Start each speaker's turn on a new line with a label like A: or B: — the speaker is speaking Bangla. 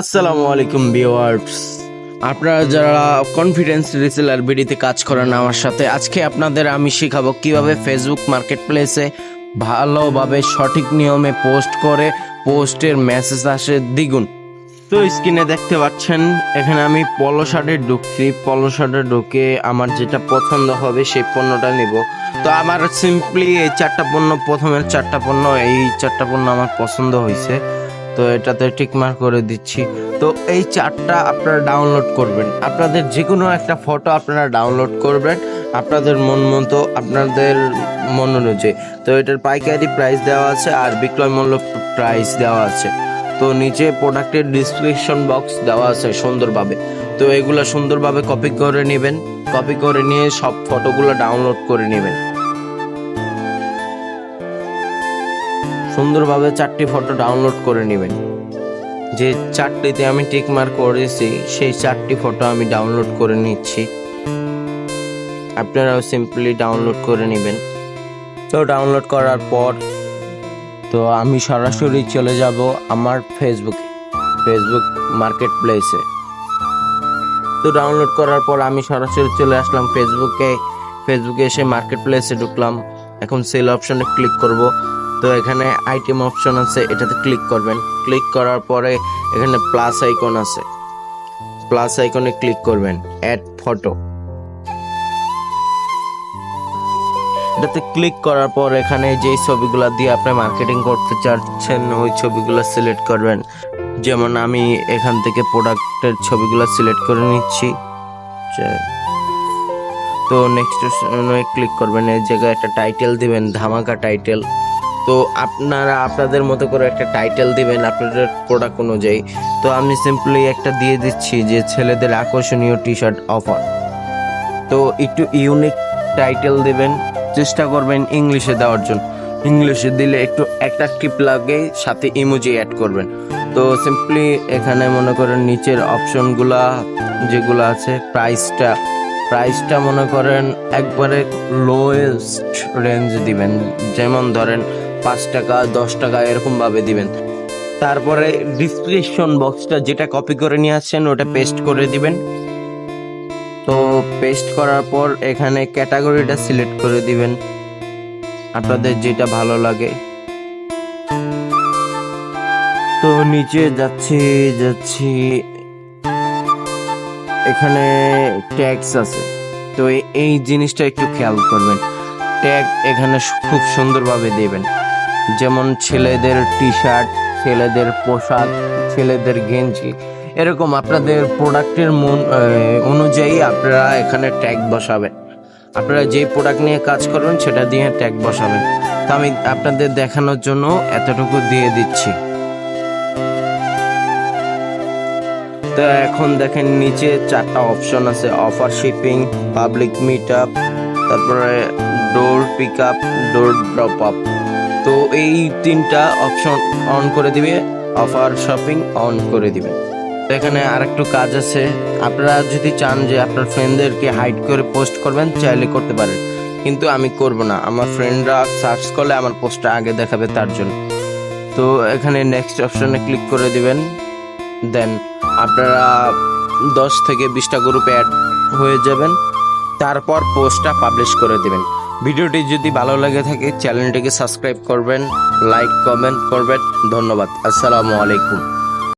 A: আসসালামু আলাইকুম ভিউয়ার্স। আপনারা যারা কনফিডেন্স রিসেলার বিডিতে কাজ করেন আমার সাথে, আজকে আপনাদের আমি শেখাবো কীভাবে ফেসবুক মার্কেট প্লেসে ভালোভাবে সঠিক নিয়মে পোস্ট করে পোস্টের মেসেজ আসে দ্বিগুণ। তো স্ক্রিনে দেখতে পাচ্ছেন, এখানে আমি পলো শার্টে ঢুকছি। পলো শার্টে ঢুকে আমার যেটা পছন্দ হবে সেই পণ্যটা নিব। তো আমার সিম্পলি এই চারটা পণ্য, প্রথমের চারটা পণ্য, এই চারটা পণ্য আমার পছন্দ হয়েছে। তো এটাতে টিক মার্ক করে দিচ্ছি। তো এই চারটা আপনারা ডাউনলোড করবেন। আপনাদের যে কোনো একটা ফটো আপনারা ডাউনলোড করবেন। আপনাদের মন মতো, আপনাদের মন অনুযায়ী। তো এটার পাইকারি প্রাইস দেওয়া আছে আর বিক্রয় মূল্য প্রাইস দেওয়া আছে। তো নিচে প্রোডাক্টের ডিসক্রিপশন বক্স দেওয়া আছে সুন্দরভাবে। তো এগুলো সুন্দরভাবে কপি করে নেবেন। কপি করে নিয়ে সব ফটোগুলো ডাউনলোড করে নেবেন। সুন্দরভাবে চারটি ফটো ডাউনলোড করে নেবেন। যে চারটিতে আমি টিক মার্ক করেছি, সেই চারটি ফটো আমি ডাউনলোড করে নিচ্ছি। আপনারাও সিম্পলি ডাউনলোড করে নেবেন। তো ডাউনলোড করার পর, তো আমি সরাসরি চলে যাব আমার ফেসবুকে ফেসবুক মার্কেট প্লেসে তো ডাউনলোড করার পর আমি সরাসরি চলে আসলাম ফেসবুকে ফেসবুকে এসে মার্কেট প্লেসে ঢুকলাম। এখন সেল অপশনে ক্লিক করব। তো এখানে আইটেম অপশন আছে, এটাতে ক্লিক করবেন। ক্লিক করার পরে এখানে প্লাস আইকন আছে। প্লাস আইকনে ক্লিক করবেন অ্যাড ফটো এটাতে ক্লিক করার পর এখানে যেই ছবিগুলো দিয়ে আপনি মার্কেটিং করতে চাচ্ছেন, ওই ছবিগুলো সিলেক্ট করবেন। যেমন আমি এখান থেকে প্রোডাক্টের ছবিগুলো সিলেক্ট করে নিচ্ছি। তো নেক্সট ক্লিক করবেন, এই জায়গায় একটা টাইটেল দিবেন, ধামাকা টাইটেল তো আপনারা, আপনাদের মতো করে একটা টাইটেল দিবেন আপনাদের প্রোডাক্ট অনুযায়ী। তো আমি সিম্পলি একটা দিয়ে দিচ্ছি যে ছেলেদের আকর্ষণীয় টি শার্ট অফার তো একটু ইউনিক টাইটেল দিবেন, চেষ্টা করবেন ইংলিশে দেওয়ার জন্য। ইংলিশে দিলে একটু অ্যাট্রাকটিভ লাগে, সাথে ইমোজি অ্যাড করবেন। তো সিম্পলি এখানে মনে করেন নিচের অপশনগুলা যেগুলো আছে প্রাইসটা প্রাইসটা মনে করেন একবারে লোয়েস্ট রেঞ্জ দিবেন। যেমন ধরেন পাঁচ টাকা, দশ টাকা এরকম ভাবে দিবেন। তারপরে ডিসক্রিপশন বক্সটা যেটা কপি করে নিয়ে আসছেন, ওটা পেস্ট করে দিবেন। তো পেস্ট করার পর এখানে ক্যাটাগরিটা সিলেক্ট করে দিবেন। আপনাদের যেটা ভালো লাগে। তো নিচে যাচ্ছি যাচ্ছি। এখানে ট্যাক্স আছে। তো এই জিনিসটা একটু খেয়াল করবেন। ট্যাগ এখানে খুব সুন্দরভাবে দেবেন। যেমন ছেলেদের টি শার্ট ছেলেদের পোশাক, ছেলেদের গেঞ্জি। এরকম আপনাদের প্রোডাক্টের মন অনুযায়ী আপনারা এখানে ট্যাগ বসাবেন। আপনারা যে প্রোডাক্ট নিয়ে কাজ করবেন, সেটা দিয়ে ট্যাগ বসাবেন। তো আমি আপনাদের দেখানোর জন্য এতটুকু দিয়ে দিচ্ছি। তো এখন দেখেন নিচে চারটা অপশন আছে, offer shipping, public meet up তারপরে door pick up door drop up. তো এই তিনটা অপশন অন করে দিবে অফার শপিং অন করে দিবে। এখানে আরেকটু কাজ আছে। আপনারা যদি চান যে আপনার ফ্রেন্ডদেরকে হাইড করে পোস্ট করবেন, চাইলে করতে পারেন। কিন্তু আমি করব না। আমার ফ্রেন্ডরা সার্চ করলে আমার পোস্টটা আগে দেখাবে তার জন্য। তো এখানে নেক্সট অপশনে ক্লিক করে দিবেন। দেন আপনারা দশ থেকে বিশটা গ্রুপে অ্যাড হয়ে যাবেন। তারপর পোস্টটা পাবলিশ করে দেবেন। ভিডিওটি যদি ভালো লাগে থাকে চ্যানেলটিকে সাবস্ক্রাইব করবেন লাইক কমেন্ট করবেন। ধন্যবাদ। আসসালামু আলাইকুম।